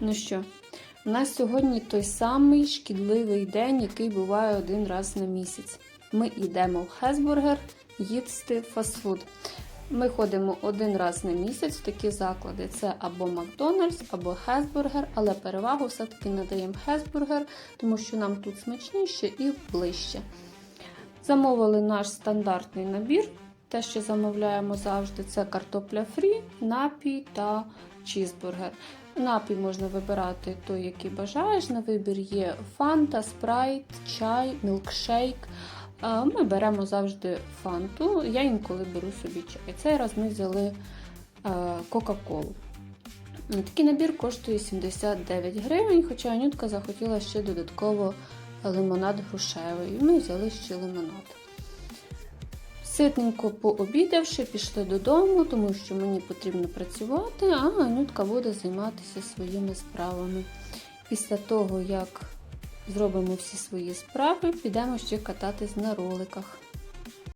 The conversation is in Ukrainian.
Ну що, у нас сьогодні той самий шкідливий день, який буває один раз на місяць. Ми йдемо в Хесбургер їсти фастфуд. Ми ходимо один раз на місяць в такі заклади. Це або Макдональдс, або Хесбургер, але перевагу все-таки надаємо Хесбургер, тому що нам тут смачніше і ближче. Замовили наш стандартний набір. Те, що замовляємо завжди, це картопля фрі, напій та чізбургер. Напій можна вибирати той, який бажаєш. На вибір є фанта, спрайт, чай, мілкшейк. Ми беремо завжди фанту. Я інколи беру собі чай. Цей раз ми взяли е, Кока-Колу. Такий набір коштує 79 гривень, хоча Анютка захотіла ще додатково лимонад грушевий. Ми взяли ще лимонад. Ситненько пообідавши, пішли додому, тому що мені потрібно працювати, а Анютка буде займатися своїми справами. Після того, як зробимо всі свої справи, підемо ще кататись на роликах.